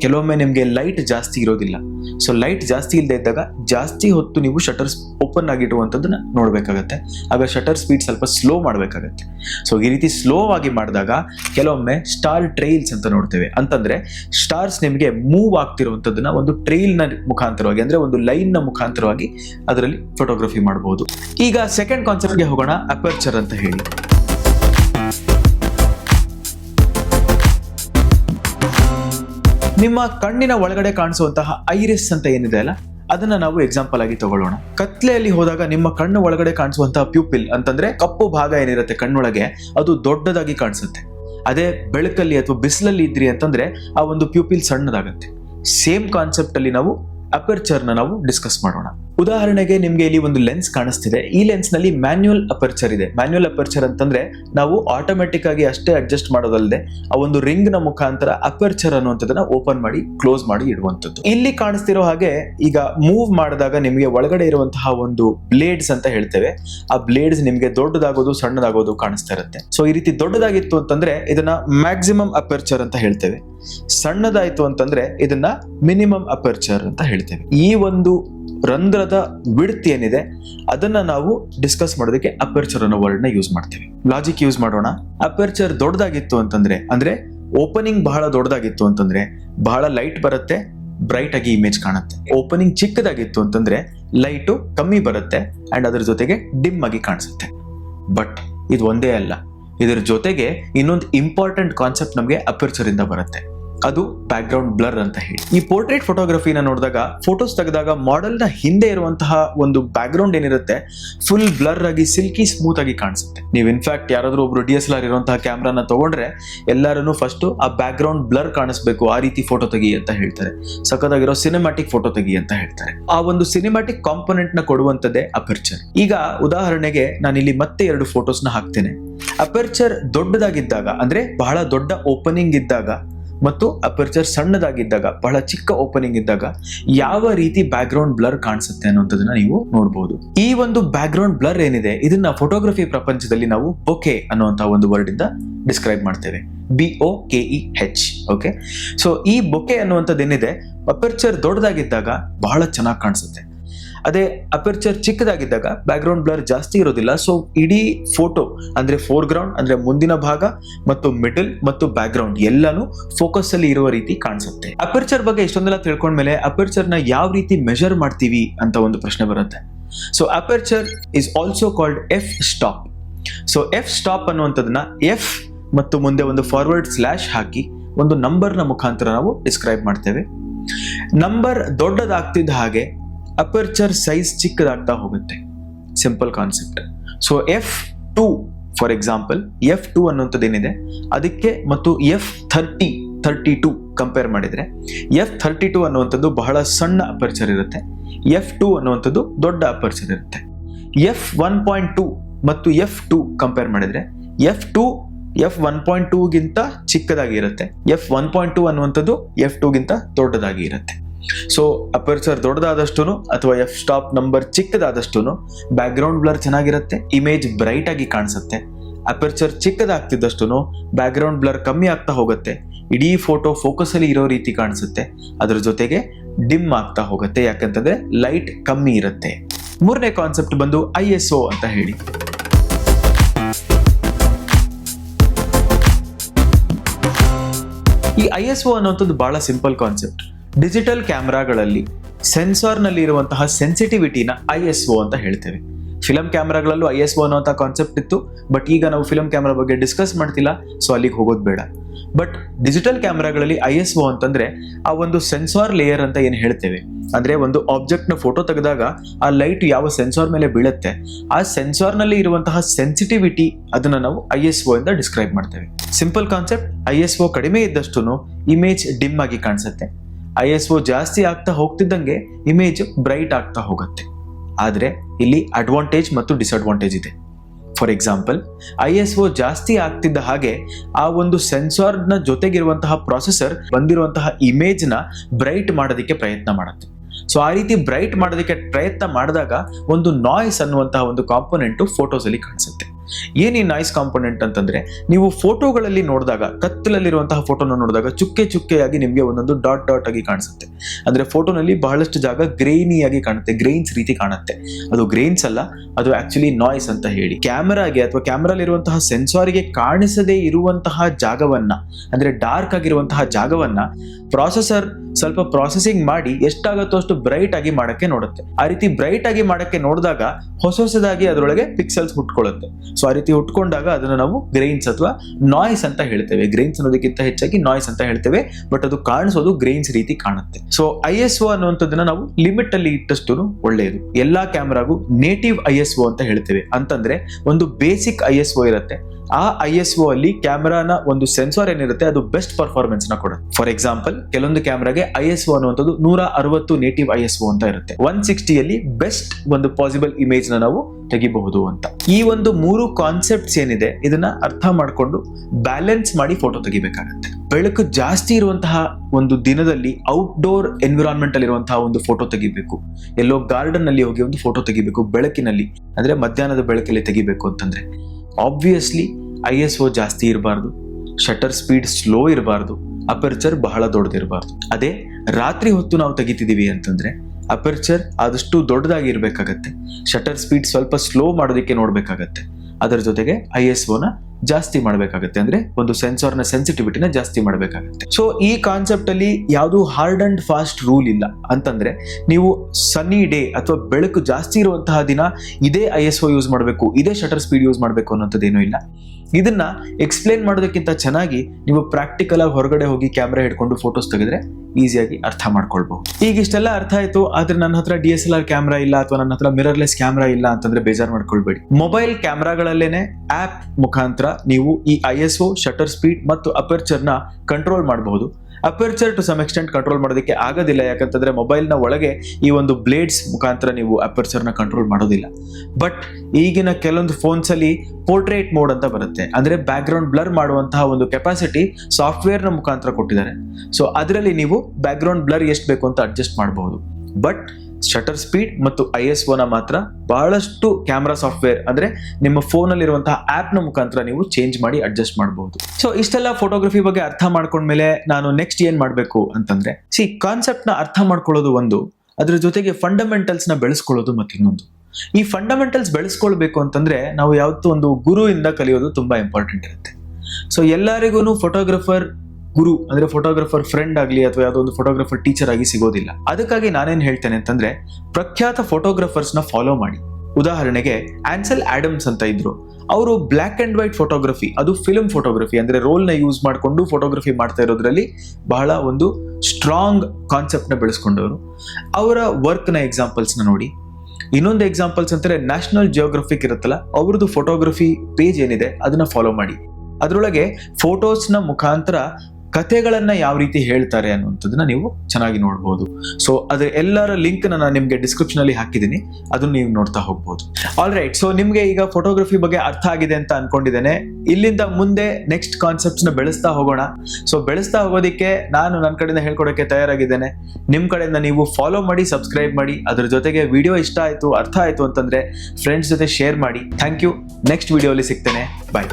ಕೆಲವೊಮ್ಮೆ ನಿಮಗೆ ಲೈಟ್ ಜಾಸ್ತಿ ಇರೋದಿಲ್ಲ. ಸೊ ಲೈಟ್ ಜಾಸ್ತಿ ಇಲ್ಲದೆ ಇದ್ದಾಗ ಜಾಸ್ತಿ ಹೊತ್ತು ನೀವು ಶಟರ್ ಓಪನ್ ಆಗಿಡುವಂಥದ್ದನ್ನ ನೋಡಬೇಕಾಗತ್ತೆ. ಆಗ ಶಟರ್ ಸ್ಪೀಡ್ ಸ್ವಲ್ಪ ಸ್ಲೋ ಮಾಡಬೇಕಾಗತ್ತೆ. ಸೊ ಈ ರೀತಿ ಸ್ಲೋ ಆಗಿ ಮಾಡಿದಾಗ ಕೆಲವೊಮ್ಮೆ ಸ್ಟಾರ್ ಟ್ರೈಲ್ಸ್ ಅಂತ ನೋಡ್ತೇವೆ. ಅಂತಂದ್ರೆ ಸ್ಟಾರ್ಸ್ ನಿಮಗೆ ಮೂವ್ ಆಗ್ತಿರುವಂಥದ್ದನ್ನ ಒಂದು ಟ್ರೈಲ್ನ ಮುಖಾಂತರವಾಗಿ, ಅಂದ್ರೆ ಒಂದು ಲೈನ್ನ ಮುಖಾಂತರವಾಗಿ ಅದರಲ್ಲಿ ಫೋಟೋಗ್ರಫಿ ಮಾಡಬಹುದು ಈಗ ಸೆಕೆಂಡ್ ಕಾನ್ಸೆಪ್ಟ್ಗೆ ಹೋಗೋಣ ಅಪರ್ಚರ್ ಅಂತ ಹೇಳಿ. ನಿಮ್ಮ ಕಣ್ಣಿನ ಒಳಗಡೆ ಕಾಣಿಸುವಂತಹ ಐರಿಸ್ ಅಂತ ಏನಿದೆ ಅಲ್ಲ, ಅದನ್ನ ನಾವು ಎಕ್ಸಾಂಪಲ್ ಆಗಿ ತಗೊಳ್ಳೋಣ. ಕತ್ಲೆಯಲ್ಲಿ ಹೋದಾಗ ನಿಮ್ಮ ಕಣ್ಣು ಒಳಗಡೆ ಕಾಣಿಸುವಂತಹ ಪ್ಯೂಪಿಲ್ ಅಂತಂದ್ರೆ ಕಪ್ಪು ಭಾಗ ಏನಿರುತ್ತೆ ಕಣ್ಣೊಳಗೆ, ಅದು ದೊಡ್ಡದಾಗಿ ಕಾಣಿಸುತ್ತೆ. ಅದೇ ಬೆಳಕಲ್ಲಿ ಅಥವಾ ಬಿಸಿಲಲ್ಲಿ ಇದ್ರಿ ಅಂತಂದ್ರೆ ಆ ಒಂದು ಪ್ಯೂಪಿಲ್ ಸಣ್ಣದಾಗುತ್ತೆ. ಸೇಮ್ ಕಾನ್ಸೆಪ್ಟ್ ಅಲ್ಲಿ ನಾವು ಅಪರ್ಚರ್ನ ನಾವು ಡಿಸ್ಕಸ್ ಮಾಡೋಣ. ಉದಾಹರಣೆಗೆ ನಿಮಗೆ ಇಲ್ಲಿ ಒಂದು ಲೆನ್ಸ್ ಕಾಣಿಸ್ತಿದೆ. ಈ ಲೆನ್ಸ್ನಲ್ಲಿ ಮ್ಯಾನ್ಯುಯಲ್ ಅಪರ್ಚರ್ ಇದೆ. ಮ್ಯಾನ್ಯುಯಲ್ ಅಪರ್ಚರ್ ಅಂತಂದ್ರೆ ನಾವು ಆಟೋಮೆಟಿಕ್ ಆಗಿ ಅಷ್ಟೇ ಅಡ್ಜಸ್ಟ್ ಮಾಡೋದಲ್ಲದೆ ಆ ಒಂದು ರಿಂಗ್ನ ಮುಖಾಂತರ ಅಪರ್ಚರ್ ಅನ್ನುವಂಥದ್ದನ್ನ ಓಪನ್ ಮಾಡಿ ಕ್ಲೋಸ್ ಮಾಡಿ ಇಡುವಂಥದ್ದು. ಇಲ್ಲಿ ಕಾಣಿಸ್ತಿರೋ ಹಾಗೆ ಈಗ ಮೂವ್ ಮಾಡಿದಾಗ ನಿಮಗೆ ಒಳಗಡೆ ಇರುವಂತಹ ಒಂದು ಬ್ಲೇಡ್ಸ್ ಅಂತ ಹೇಳ್ತೇವೆ. ಆ ಬ್ಲೇಡ್ಸ್ ನಿಮಗೆ ದೊಡ್ಡದಾಗೋದು ಸಣ್ಣದಾಗೋದು ಕಾಣಿಸ್ತಾ ಇರುತ್ತೆ. ಸೊ ಈ ರೀತಿ ದೊಡ್ಡದಾಗಿತ್ತು ಅಂತಂದ್ರೆ ಇದನ್ನ ಮ್ಯಾಕ್ಸಿಮಮ್ ಅಪರ್ಚರ್ ಅಂತ ಹೇಳ್ತೇವೆ. ಸಣ್ಣದಾಯ್ತು ಅಂತಂದ್ರೆ ಇದನ್ನ ಮಿನಿಮಮ್ ಅಪರ್ಚರ್ ಅಂತ ಹೇಳ್ತೇವೆ. ಈ ಒಂದು ರಂಧ್ರದ ವಿಡ್ತ್ ಏನಿದೆ, ಅದನ್ನ ನಾವು ಡಿಸ್ಕಸ್ ಮಾಡೋದಕ್ಕೆ ಅಪರ್ಚರ್ ಅನ್ನೋ ವರ್ಡ್ನ ಯೂಸ್ ಮಾಡ್ತೀವಿ. ಲಾಜಿಕ್ ಯೂಸ್ ಮಾಡೋಣ. ಅಪರ್ಚರ್ ದೊಡ್ಡದಾಗಿತ್ತು ಅಂತಂದ್ರೆ, ಅಂದ್ರೆ ಓಪನಿಂಗ್ ಬಹಳ ದೊಡ್ಡದಾಗಿತ್ತು ಅಂತಂದ್ರೆ, ಬಹಳ ಲೈಟ್ ಬರುತ್ತೆ ಬ್ರೈಟ್ ಆಗಿ ಇಮೇಜ್ ಕಾಣುತ್ತೆ. ಓಪನಿಂಗ್ ಚಿಕ್ಕದಾಗಿತ್ತು ಅಂತಂದ್ರೆ ಲೈಟು ಕಮ್ಮಿ ಬರುತ್ತೆ ಅಂಡ್ ಅದ್ರ ಜೊತೆಗೆ ಡಿಮ್ ಆಗಿ ಕಾಣಿಸುತ್ತೆ. ಬಟ್ ಇದು ಒಂದೇ ಅಲ್ಲ. ಇದರ ಜೊತೆಗೆ ಇನ್ನೊಂದು ಇಂಪಾರ್ಟೆಂಟ್ ಕಾನ್ಸೆಪ್ಟ್ ನಮಗೆ ಅಪರ್ಚರ್ ಇಂದ ಬರುತ್ತೆ. ಅದು ಬ್ಯಾಕ್ ಗ್ರೌಂಡ್ ಬ್ಲರ್ ಅಂತ ಹೇಳಿ. ಈ ಪೋರ್ಟ್ರೇಟ್ ಫೋಟೋಗ್ರಫಿನ ನೋಡಿದಾಗ ಫೋಟೋಸ್ ತೆಗೆದಾಗ ಮಾಡೆಲ್ನ ಹಿಂದೆ ಇರುವಂತಹ ಒಂದು ಬ್ಯಾಕ್ ಗ್ರೌಂಡ್ ಏನಿರುತ್ತೆ ಫುಲ್ ಬ್ಲರ್ ಆಗಿ ಸಿಲ್ಕಿ ಸ್ಮೂತ್ ಆಗಿ ಕಾಣಿಸುತ್ತೆ. ನೀವು ಇನ್ಫ್ಯಾಕ್ಟ್ ಯಾರಾದ್ರೂ ಒಬ್ರು ಡಿ ಎಸ್ ಎಲ್ ಆರ್ ಇರುವಂತಹ ಕ್ಯಾಮ್ರಾನ ತಗೊಂಡ್ರೆ ಎಲ್ಲರೂ ಫಸ್ಟ್ ಆ ಬ್ಯಾಕ್ ಗ್ರೌಂಡ್ ಬ್ಲರ್ ಕಾಣಿಸ್ಬೇಕು, ಆ ರೀತಿ ಫೋಟೋ ತೆಗಿ ಅಂತ ಹೇಳ್ತಾರೆ. ಸಖತ್ತಾಗಿರೋ ಸಿನಿಮ್ಯಾಟಿಕ್ ಫೋಟೋ ತೆಗಿ ಅಂತ ಹೇಳ್ತಾರೆ. ಆ ಒಂದು ಸಿನಿಮ್ಯಾಟಿಕ್ ಕಾಂಪೊನೆಂಟ್ನ ಕೊಡುವಂತದ್ದೇ ಅಪರ್ಚರ್ ಈಗ ಉದಾಹರಣೆಗೆ ನಾನು ಇಲ್ಲಿ ಮತ್ತೆ ಎರಡು ಫೋಟೋಸ್ನ ಹಾಕ್ತೇನೆ. ಅಪರ್ಚರ್ ದೊಡ್ಡದಾಗಿದ್ದಾಗ, ಅಂದ್ರೆ ಬಹಳ ದೊಡ್ಡ ಓಪನಿಂಗ್ ಇದ್ದಾಗ ಮತ್ತು ಅಪರ್ಚರ್ ಸಣ್ಣದಾಗಿದ್ದಾಗ, ಬಹಳ ಚಿಕ್ಕ ಓಪನಿಂಗ್ ಇದ್ದಾಗ ಯಾವ ರೀತಿ ಬ್ಯಾಕ್ ಗ್ರೌಂಡ್ ಬ್ಲರ್ ಕಾಣಿಸುತ್ತೆ ಅನ್ನೋದನ್ನ ನೀವು ನೋಡಬಹುದು ಈ ಒಂದು ಬ್ಯಾಕ್ ಗ್ರೌಂಡ್ ಬ್ಲರ್ ಏನಿದೆ, ಇದನ್ನ ಫೋಟೋಗ್ರಫಿ ಪ್ರಪಂಚದಲ್ಲಿ ನಾವು ಬೊಕೆ ಅನ್ನುವಂತಹ ಒಂದು ವರ್ಡ್ ಇಂದ ಡಿಸ್ಕ್ರೈಬ್ ಮಾಡ್ತೇವೆ. B O K E H okay so ಈ ಬೊಕೆ ಅನ್ನುವಂಥದ್ದು ಏನಿದೆ ಅಪರ್ಚರ್ ದೊಡ್ಡದಾಗಿದ್ದಾಗ ಬಹಳ ಚೆನ್ನಾಗಿ ಕಾಣಿಸುತ್ತೆ. ಅದೇ ಅಪರ್ಚರ್ ಚಿಕ್ಕದಾಗಿದ್ದಾಗ ಬ್ಯಾಕ್ ಗ್ರೌಂಡ್ ಬ್ಲರ್ ಜಾಸ್ತಿ ಇರೋದಿಲ್ಲ. ಸೊ ಇಡೀ ಫೋಟೋ ಅಂದ್ರೆ ಫೋರ್ ಗ್ರೌಂಡ್ ಅಂದ್ರೆ ಮುಂದಿನ ಭಾಗ ಮತ್ತು ಮಿಡಲ್ ಮತ್ತು ಬ್ಯಾಕ್ ಗ್ರೌಂಡ್ ಎಲ್ಲಾನು ಫೋಕಸ್ ಅಲ್ಲಿ ಇರುವ ರೀತಿ ಕಾಣಿಸುತ್ತೆ. ಅಪರ್ಚರ್ ಬಗ್ಗೆ ಇಷ್ಟೊಂದೆಲ್ಲ ತಿಳ್ಕೊಂಡ್ಮೇಲೆ ಅಪರ್ಚರ್ನ ಯಾವ ರೀತಿ ಮೆಜರ್ ಮಾಡ್ತೀವಿ ಅಂತ ಒಂದು ಪ್ರಶ್ನೆ ಬರುತ್ತೆ. So aperture is also called F stop so F stop ಅನ್ನುವಂಥದ್ದನ್ನ ಎಫ್ ಮತ್ತು ಮುಂದೆ ಒಂದು ಫಾರ್ವರ್ಡ್ ಸ್ಲ್ಯಾಶ್ ಹಾಕಿ ಒಂದು ನಂಬರ್ನ ಮುಖಾಂತರ ನಾವು ಡಿಸ್ಕ್ರೈಬ್ ಮಾಡ್ತೇವೆ. ನಂಬರ್ ದೊಡ್ಡದಾಗ್ತಿದ್ದ ಹಾಗೆ ಅಪರ್ಚರ್ ಸೈಜ್ ಚಿಕ್ಕದಾಗ್ತಾ ಹೋಗುತ್ತೆ. Simple concept so F two for example F two ಅನ್ನುವಂಥದ್ದು ಏನಿದೆ ಅದಕ್ಕೆ ಮತ್ತು F thirty thirty two compare ಮಾಡಿದರೆ ಎಫ್ ಥರ್ಟಿ ಟು ಅನ್ನುವಂಥದ್ದು ಬಹಳ ಸಣ್ಣ ಅಪರ್ಚರ್ ಇರುತ್ತೆ. ಎಫ್ ಟು ಅನ್ನುವಂಥದ್ದು ದೊಡ್ಡ ಅಪರ್ಚರ್ ಇರುತ್ತೆ. ಎಫ್ ಒನ್ ಪಾಯಿಂಟ್ ಟೂ ಮತ್ತು ಎಫ್ ಟು ಕಂಪೇರ್ ಮಾಡಿದರೆ F two F one point ಟೂಗಿಂತ ಚಿಕ್ಕದಾಗಿ ಇರುತ್ತೆ ಎಫ್ ಒನ್ ಪಾಯಿಂಟ್ ಟೂ ಅನ್ನುವಂಥದ್ದು ಎಫ್ ಟೂಗಿಂತ ದೊಡ್ಡದಾಗಿ ಇರುತ್ತೆ ಸೊ ಅಪರ್ಚರ್ ದೊಡ್ಡದಾದಷ್ಟು ಅಥವಾ ಎಫ್ ಸ್ಟಾಪ್ ನಂಬರ್ ಚಿಕ್ಕದಾದಷ್ಟು ಬ್ಯಾಕ್ ಗ್ರೌಂಡ್ ಬ್ಲರ್ ಚೆನ್ನಾಗಿರುತ್ತೆ ಇಮೇಜ್ ಬ್ರೈಟ್ ಆಗಿ ಕಾಣಿಸುತ್ತೆ. ಅಪರ್ಚರ್ ಚಿಕ್ಕದಾಗ್ತಿದ್ದಷ್ಟು ಬ್ಯಾಕ್ ಗ್ರೌಂಡ್ ಬ್ಲರ್ ಕಮ್ಮಿ ಆಗ್ತಾ ಹೋಗುತ್ತೆ. ಇಡೀ ಫೋಟೋ ಫೋಕಸ್ ಅಲ್ಲಿ ಇರೋ ರೀತಿ ಕಾಣಿಸುತ್ತೆ. ಅದ್ರ ಜೊತೆಗೆ ಡಿಮ್ ಆಗ್ತಾ ಹೋಗುತ್ತೆ. ಯಾಕಂತಂದ್ರೆ ಲೈಟ್ ಕಮ್ಮಿ ಇರುತ್ತೆ. ಮೂರನೇ ಕಾನ್ಸೆಪ್ಟ್ ಬಂದು ಐ ಎಸ್ ಒ ಅಂತ ಹೇಳಿ. ಈ ಐ ಎಸ್ ಒ ಅನ್ನುವಂಥದ್ದು ಬಹಳ ಸಿಂಪಲ್ ಕಾನ್ಸೆಪ್ಟ್ ಡಿಜಿಟಲ್ ಕ್ಯಾಮ್ರಾಗಳಲ್ಲಿ ಸೆನ್ಸಾರ್ನಲ್ಲಿ ಇರುವಂತಹ ಸೆನ್ಸಿಟಿವಿಟಿನ ಐ ಎಸ್ ಒ ಅಂತ ಹೇಳ್ತೇವೆ. ಫಿಲಮ್ ಕ್ಯಾಮ್ರಾಗಳಲ್ಲೂ ಐ ಎಸ್ ಒ ಅನ್ನೋಂಥ ಕಾನ್ಸೆಪ್ಟ್ ಇತ್ತು, ಬಟ್ ಈಗ ನಾವು ಫಿಲಮ್ ಕ್ಯಾಮ್ರಾ ಬಗ್ಗೆ ಡಿಸ್ಕಸ್ ಮಾಡ್ತಿಲ್ಲ, ಸೊ ಅಲ್ಲಿಗೆ ಹೋಗೋದು ಬೇಡ. ಬಟ್ ಡಿಜಿಟಲ್ ಕ್ಯಾಮ್ರಾಗಳಲ್ಲಿ ಐ ಎಸ್ ಒ ಅಂತಂದ್ರೆ, ಆ ಒಂದು ಸೆನ್ಸಾರ್ ಲೇಯರ್ ಅಂತ ಏನು ಹೇಳ್ತೇವೆ. ಅಂದ್ರೆ ಒಂದು ಆಬ್ಜೆಕ್ಟ್ನ ಫೋಟೋ ತೆಗೆದಾಗ ಆ ಲೈಟ್ ಯಾವ ಸೆನ್ಸಾರ್ ಮೇಲೆ ಬೀಳುತ್ತೆ, ಆ ಸೆನ್ಸಾರ್ನಲ್ಲಿ ಇರುವಂತಹ ಸೆನ್ಸಿಟಿವಿಟಿ ಅದನ್ನ ನಾವು ಐ ಎಸ್ ಒ ಇಂದ ಡಿಸ್ಕ್ರೈಬ್ ಮಾಡ್ತೇವೆ. Simple concept, I S O ಕಡಿಮೆ ಇದ್ದಷ್ಟು ಇಮೇಜ್ ಡಿಮ್ ಆಗಿ ಕಾಣಿಸುತ್ತೆ. ಐ ಎಸ್ ಒ ಜಾಸ್ತಿ ಆಗ್ತಾ ಹೋಗ್ತಿದ್ದಂಗೆ ಇಮೇಜ್ ಬ್ರೈಟ್ ಆಗ್ತಾ ಹೋಗುತ್ತೆ. ಆದರೆ ಇಲ್ಲಿ ಅಡ್ವಾಂಟೇಜ್ ಮತ್ತು ಡಿಸ್ಅಡ್ವಾಂಟೇಜ್ ಇದೆ. For example I S O ಜಾಸ್ತಿ ಆಗ್ತಿದ್ದ ಹಾಗೆ ಆ ಒಂದು ಸೆನ್ಸಾರ್ನ ಜೊತೆಗಿರುವಂತಹ ಪ್ರೊಸೆಸರ್ ಬಂದಿರುವಂತಹ ಇಮೇಜ್ನ ಬ್ರೈಟ್ ಮಾಡೋದಕ್ಕೆ ಪ್ರಯತ್ನ ಮಾಡುತ್ತೆ. ಸೊ ಆ ರೀತಿ ಬ್ರೈಟ್ ಮಾಡೋದಕ್ಕೆ ಪ್ರಯತ್ನ ಮಾಡಿದಾಗ ಒಂದು ನಾಯ್ಸ್ ಅನ್ನುವಂತಹ ಒಂದು ಕಾಂಪೊನೆಂಟು ಫೋಟೋಸಲ್ಲಿ ಕಾಣಿಸುತ್ತೆ. ಏನ್ ಈ ನಾಯ್ಸ್ ಕಾಂಪೊನೆಂಟ್ ಅಂತಂದ್ರೆ, ನೀವು ಫೋಟೋಗಳಲ್ಲಿ ನೋಡಿದಾಗ, ಕತ್ತಲಲ್ಲಿರುವಂತಹ ಫೋಟೋನ ನೋಡಿದಾಗ ಚುಕ್ಕೆ ಚುಕ್ಕೆಯಾಗಿ ನಿಮಗೆ ಒಂದೊಂದು ಡಾಟ್ ಡಾಟ್ ಆಗಿ ಕಾಣಿಸುತ್ತೆ. ಅಂದ್ರೆ ಫೋಟೋನಲ್ಲಿ ಬಹಳಷ್ಟು ಜಾಗ ಗ್ರೇನಿ ಆಗಿ ಕಾಣುತ್ತೆ ಗ್ರೇನ್ಸ್ ರೀತಿ ಕಾಣುತ್ತೆ. ಅದು ಗ್ರೇನ್ಸ್ ಅಲ್ಲ, ಅದು ಆಕ್ಚುಲಿ ನಾಯ್ಸ್ ಅಂತ ಹೇಳಿ. ಕ್ಯಾಮರಾಗೆ ಅಥವಾ ಕ್ಯಾಮರಾಲಿರುವಂತಹ ಸೆನ್ಸಾರಿಗೆ ಕಾಣಿಸದೇ ಇರುವಂತಹ ಜಾಗವನ್ನ, ಅಂದ್ರೆ ಡಾರ್ಕ್ ಆಗಿರುವಂತಹ ಜಾಗವನ್ನ ಪ್ರಾಸೆಸರ್ ಸ್ವಲ್ಪ ಪ್ರಾಸೆಸಿಂಗ್ ಮಾಡಿ ಎಷ್ಟಾಗುತ್ತೋ ಅಷ್ಟು ಬ್ರೈಟ್ ಆಗಿ ಮಾಡಕ್ಕೆ ನೋಡುತ್ತೆ. ಆ ರೀತಿ ಬ್ರೈಟ್ ಆಗಿ ಮಾಡಕ್ಕೆ ನೋಡಿದಾಗ ಹೊಸ ಹೊಸದಾಗಿ ಅದರೊಳಗೆ ಪಿಕ್ಸೆಲ್ಸ್ ಹುಟ್ಕೊಳ್ಳುತ್ತೆ. ಸೊ ಆ ರೀತಿ ಉಟ್ಕೊಂಡಾಗ ಅದನ್ನು ನಾವು ಗ್ರೈನ್ಸ್ ಅಥವಾ ನಾಯ್ಸ್ ಅಂತ ಹೇಳ್ತೇವೆ. ಗ್ರೈನ್ಸ್ ಅನ್ನೋದಕ್ಕಿಂತ ಹೆಚ್ಚಾಗಿ ನಾಯ್ಸ್ ಅಂತ ಹೇಳ್ತೇವೆ. ಬಟ್ ಅದು ಕಾಣಿಸೋದು ಗ್ರೈನ್ಸ್ ರೀತಿ ಕಾಣುತ್ತೆ. ಸೊ ಐ ಎಸ್ ಒ ಅನ್ನುವಂಥದ್ದನ್ನ ನಾವು ಲಿಮಿಟ್ ಅಲ್ಲಿ ಇಟ್ಟಷ್ಟು ಒಳ್ಳೆಯದು. ಎಲ್ಲಾ ಕ್ಯಾಮ್ರಾಗೂ ನೇಟಿವ್ ಐ ಎಸ್ ಒ ಅಂತ ಹೇಳ್ತೇವೆ. ಅಂತಂದ್ರೆ ಒಂದು ಬೇಸಿಕ್ ಐ ಎಸ್ ಒ ಇರುತ್ತೆ. ಆ ಐ ಎಸ್ ಒ ಅಲ್ಲಿ ಕ್ಯಾಮ್ರಾನ ಒಂದು ಸೆನ್ಸಾರ್ ಏನಿರುತ್ತೆ, ಅದು ಬೆಸ್ಟ್ ಪರ್ಫಾರ್ಮೆನ್ಸ್ನ ಕೊಡುತ್ತೆ. ಫಾರ್ ಎಕ್ಸಾಂಪಲ್ ಕೆಲವೊಂದು ಕ್ಯಾಮ್ರಾಗೆ ಐ ಎಸ್ ಒ ಅನ್ನುವಂಥದ್ದು ನೂರ ಅರವತ್ತು ನೇಟಿವ್ ಐ ಎಸ್ ಒ ಅಂತ ಇರುತ್ತೆ. ಒನ್ ಸಿಕ್ಸ್ಟಿಯಲ್ಲಿ ಬೆಸ್ಟ್ ಒಂದು ಪಾಸಿಬಲ್ ಇಮೇಜ್ನ ನಾವು ತೆಗಿಬಹುದು ಅಂತ. ಈ ಒಂದು ಮೂರು ಕಾನ್ಸೆಪ್ಟ್ಸ್ ಏನಿದೆ, ಇದನ್ನ ಅರ್ಥ ಮಾಡಿಕೊಂಡು ಬ್ಯಾಲೆನ್ಸ್ ಮಾಡಿ ಫೋಟೋ ತೆಗಿಬೇಕಾಗುತ್ತೆ. ಬೆಳಕು ಜಾಸ್ತಿ ಇರುವಂತಹ ಒಂದು ದಿನದಲ್ಲಿ ಔಟ್ಡೋರ್ ಎನ್ವಿರಾನ್ಮೆಂಟ್ ಅಲ್ಲಿ ಇರುವಂತಹ ಒಂದು ಫೋಟೋ ತೆಗಿಬೇಕು. ಎಲ್ಲೋ ಗಾರ್ಡನ್ ಅಲ್ಲಿ ಹೋಗಿ ಒಂದು ಫೋಟೋ ತೆಗಿಬೇಕು, ಬೆಳಕಿನಲ್ಲಿ. ಅಂದ್ರೆ ಮಧ್ಯಾಹ್ನದ ಬೆಳಕಲ್ಲಿ ತೆಗಿಬೇಕು ಅಂತಂದ್ರೆ. ಆಬ್ವಿಯಸ್ಲಿ ಐ ಎಸ್ ಒ ಜಾಸ್ತಿ ಇರಬಾರ್ದು. ಶಟರ್ ಸ್ಪೀಡ್ ಸ್ಲೋ ಇರಬಾರ್ದು. ಅಪರ್ಚರ್ ಬಹಳ ದೊಡ್ಡದಿರಬಾರ್ದು ಅದೇ, ರಾತ್ರಿ ಹೊತ್ತು ನಾವು ತೆಗಿತಿದ್ದೀವಿ ಅಂತಂದ್ರೆ ಅಪರ್ಚರ್ ಆದಷ್ಟು ದೊಡ್ಡದಾಗಿ ಇರಬೇಕಾಗತ್ತೆ. ಶಟರ್ ಸ್ಪೀಡ್ ಸ್ವಲ್ಪ ಸ್ಲೋ ಮಾಡೋದಕ್ಕೆ ನೋಡಬೇಕಾಗತ್ತೆ. ಅದರ ಜೊತೆಗೆ ಐ ಎಸ್ನ ಜಾಸ್ತಿ ಮಾಡಬೇಕಾಗುತ್ತೆ ಅಂದ್ರೆ ಒಂದು ಸೆನ್ಸಾರ್ನ ಸೆನ್ಸಿಟಿವಿಟಿನ ಜಾಸ್ತಿ ಮಾಡಬೇಕಾಗುತ್ತೆ. ಸೊ ಈ ಕಾನ್ಸೆಪ್ಟ್ ಅಲ್ಲಿ ಯಾವುದು ಹಾರ್ಡ್ ಅಂಡ್ ಫಾಸ್ಟ್ ರೂಲ್ ಇಲ್ಲ. ಅಂತಂದ್ರೆ ನೀವು ಸನ್ನಿ ಡೇ ಅಥವಾ ಬೆಳಕು ಜಾಸ್ತಿ ಇರುವಂತಹ ದಿನ ಇದೇ ಐ ಎಸ್ ಒ ಯೂಸ್ ಮಾಡಬೇಕು, ಇದೇ ಶಟರ್ ಸ್ಪೀಡ್ ಯೂಸ್ ಮಾಡಬೇಕು ಅನ್ನೋಂಥದ್ದೇನೂ ಇಲ್ಲ. ಇದನ್ನ ಎಕ್ಸ್ಪ್ಲೇನ್ ಮಾಡೋದಕ್ಕಿಂತ ಚೆನ್ನಾಗಿ ನೀವು ಪ್ರಾಕ್ಟಿಕಲ್ ಆಗಿ ಹೊರಗಡೆ ಹೋಗಿ ಕ್ಯಾಮ್ರಾ ಹಿಡ್ಕೊಂಡು ಫೋಟೋಸ್ ತೆಗೆದ್ರೆ ಈಸಿಯಾಗಿ ಅರ್ಥ ಮಾಡ್ಕೊಳ್ಬಹುದು. ಈಗ ಇಷ್ಟೆಲ್ಲ ಅರ್ಥ ಆಯ್ತು, ಆದ್ರೆ ನನ್ನ ಹತ್ರ D S L R camera ಇಲ್ಲ ಅಥವಾ ನನ್ನ ಹತ್ರ ಮಿರರ್ಲೆಸ್ ಕ್ಯಾಮ್ರಾ ಇಲ್ಲ ಅಂತಂದ್ರೆ ಬೇಜಾರ್ ಮಾಡ್ಕೊಳ್ಬೇಡಿ. ಮೊಬೈಲ್ ಕ್ಯಾಮ್ರಾಗಳಲ್ಲೇನೆ ಆಪ್ ಮುಖಾಂತರ ನೀವು ಈ I S O shutter speed ಮತ್ತು ಅಪರ್ಚರ್ನ ಕಂಟ್ರೋಲ್ ಮಾಡಬಹುದು. Aperture to some extent control ಮಾಡೋದಕ್ಕೆ ಆಗೋದಿಲ್ಲ, ಯಾಕಂತಂದ್ರೆ ಮೊಬೈಲ್ನ ಒಳಗೆ ಈ ಒಂದು ಬ್ಲೇಡ್ಸ್ ಮುಖಾಂತರ ನೀವು ಅಪರ್ಚರ್ನ ಕಂಟ್ರೋಲ್ ಮಾಡೋದಿಲ್ಲ. ಬಟ್ ಈಗಿನ ಕೆಲವೊಂದು ಫೋನ್ಸ್ ಅಲ್ಲಿ ಪೋರ್ಟ್ರೇಟ್ ಮೋಡ್ ಅಂತ ಬರುತ್ತೆ. ಅಂದ್ರೆ ಬ್ಯಾಕ್ಗ್ರೌಂಡ್ ಬ್ಲರ್ ಮಾಡುವಂತಹ ಒಂದು ಕೆಪಾಸಿಟಿ ಸಾಫ್ಟ್ವೇರ್ನ ಮುಖಾಂತರ ಕೊಟ್ಟಿದ್ದಾರೆ. ಸೊ ಅದರಲ್ಲಿ ನೀವು ಬ್ಯಾಕ್ಗ್ರೌಂಡ್ ಬ್ಲರ್ ಎಷ್ಟು ಬೇಕು ಅಂತ ಅಡ್ಜಸ್ಟ್ ಮಾಡಬಹುದು. ಬಟ್ ಶಟರ್ ಸ್ಪೀಡ್ ಮತ್ತು ಐ ಎಸ್ನ ಮಾತ್ರ ಬಹಳಷ್ಟು ಕ್ಯಾಮ್ರಾ ಸಾಫ್ಟ್ವೇರ್ ಅಂದ್ರೆ ನಿಮ್ಮ ಫೋನ್ ಅಲ್ಲಿರುವಂತಹ ಆಪ್ನ ಮುಖಾಂತರ ನೀವು ಚೇಂಜ್ ಮಾಡಿ ಅಡ್ಜಸ್ಟ್ ಮಾಡಬಹುದು ಸೊ ಇಷ್ಟೆಲ್ಲ ಫೋಟೋಗ್ರಫಿ ಬಗ್ಗೆ ಅರ್ಥ ಮಾಡ್ಕೊಂಡ್ಮೇಲೆ ನಾನು ನೆಕ್ಸ್ಟ್ ಏನ್ ಮಾಡಬೇಕು ಅಂತಂದ್ರೆ ಸಿ ಕಾನ್ಸೆಪ್ಟ್ನ ಅರ್ಥ ಮಾಡ್ಕೊಳ್ಳೋದು ಒಂದು, ಅದ್ರ ಜೊತೆಗೆ ಫಂಡಮೆಂಟಲ್ಸ್ನ ಬೆಳೆಸ್ಕೊಳ್ಳೋದು ಮತ್ತು ಇನ್ನೊಂದು ಈ ಫಂಡಮೆಂಟಲ್ಸ್ ಬೆಳೆಸ್ಕೊಳ್ಬೇಕು ಅಂತಂದ್ರೆ ನಾವು ಯಾವತ್ತೂ ಒಂದು ಗುರುವಿಂದ ಕಲಿಯೋದು ತುಂಬಾ ಇಂಪಾರ್ಟೆಂಟ್ ಇರುತ್ತೆ. ಸೊ ಎಲ್ಲರಿಗೂ ಫೋಟೋಗ್ರಫರ್ ಗುರು, ಅಂದ್ರೆ ಫೋಟೋಗ್ರಫರ್ ಫ್ರೆಂಡ್ ಆಗಲಿ ಅಥವಾ ಯಾವುದೋ ಒಂದು ಫೋಟೋಗ್ರಫರ್ ಟೀಚರ್ ಆಗಿ ಸಿಗೋದಿಲ್ಲ. ಅದಕ್ಕಾಗಿ ನಾನೇನು ಹೇಳ್ತೇನೆ ಅಂತಂದ್ರೆ, ಪ್ರಖ್ಯಾತ ಫೋಟೋಗ್ರಾಫರ್ಸ್ನ ಫಾಲೋ ಮಾಡಿ. ಉದಾಹರಣೆಗೆ, ಆನ್ಸಲ್ ಆಡಮ್ಸ್ ಅಂತ ಇದ್ರು. ಅವರು ಬ್ಲ್ಯಾಕ್ ಅಂಡ್ ವೈಟ್ ಫೋಟೋಗ್ರಫಿ ಅದು ಫಿಲ್ಮ್ ಫೋಟೋಗ್ರಫಿ ಅಂದ್ರೆ ರೋಲ್ನ ಯೂಸ್ ಮಾಡಿಕೊಂಡು ಫೋಟೋಗ್ರಫಿ ಮಾಡ್ತಾ ಇರೋದ್ರಲ್ಲಿ ಬಹಳ ಒಂದು ಸ್ಟ್ರಾಂಗ್ ಕಾನ್ಸೆಪ್ಟ್ನ ಬೆಳೆಸ್ಕೊಂಡವರು. ಅವರ ವರ್ಕ್ನ ಎಕ್ಸಾಂಪಲ್ಸ್ನ ನೋಡಿ. ಇನ್ನೊಂದು ಎಕ್ಸಾಂಪಲ್ಸ್ ಅಂತಾರೆ ನ್ಯಾಷನಲ್ ಜಿಯೋಗ್ರಫಿಕ್ ಇರುತ್ತಲ್ಲ, ಅವ್ರದ್ದು ಫೋಟೋಗ್ರಫಿ ಪೇಜ್ ಏನಿದೆ, ಅದನ್ನ ಫಾಲೋ ಮಾಡಿ. ಅದರೊಳಗೆ ಫೋಟೋಸ್ನ ಮುಖಾಂತರ ಕಥೆಗಳನ್ನ ಯಾವ ರೀತಿ ಹೇಳ್ತಾರೆ ಅನ್ನುವಂಥದ್ದನ್ನ ನೀವು ಚೆನ್ನಾಗಿ ನೋಡ್ಬೋದು. ಸೊ ಅದ್ರ ಎಲ್ಲರ ಲಿಂಕ್ ನಾನು ನಿಮಗೆ ಡಿಸ್ಕ್ರಿಪ್ಷನ್ ಅಲ್ಲಿ ಹಾಕಿದ್ದೀನಿ. ಅದನ್ನು ನೀವು ನೋಡ್ತಾ ಹೋಗ್ಬೋದು. ಆಲ್ ರೈಟ್ ಸೊ ನಿಮಗೆ ಈಗ ಫೋಟೋಗ್ರಫಿ ಬಗ್ಗೆ ಅರ್ಥ ಆಗಿದೆ ಅಂತ ಅನ್ಕೊಂಡಿದ್ದೇನೆ. ಇಲ್ಲಿಂದ ಮುಂದೆ ನೆಕ್ಸ್ಟ್ ಕಾನ್ಸೆಪ್ಟ್ಸ್ನ ಬೆಳೆಸ್ತಾ ಹೋಗೋಣ. ಸೊ ಬೆಳೆಸ್ತಾ ಹೋಗೋದಿಕ್ಕೆ ನಾನು ನನ್ನ ಕಡೆಯಿಂದ ಹೇಳ್ಕೊಡೋಕ್ಕೆ ತಯಾರಾಗಿದ್ದೇನೆ. ನಿಮ್ಮ ಕಡೆಯಿಂದ ನೀವು ಫಾಲೋ ಮಾಡಿ ಸಬ್ಸ್ಕ್ರೈಬ್ ಮಾಡಿ. ಅದ್ರ ಜೊತೆಗೆ ವಿಡಿಯೋ ಇಷ್ಟ ಆಯ್ತು, ಅರ್ಥ ಆಯ್ತು ಅಂತಂದ್ರೆ ಫ್ರೆಂಡ್ಸ್ ಜೊತೆ ಶೇರ್ ಮಾಡಿ. ಥ್ಯಾಂಕ್ ಯು ನೆಕ್ಸ್ಟ್ ವಿಡಿಯೋಲಿ ಸಿಗ್ತೇನೆ. ಬಾಯ್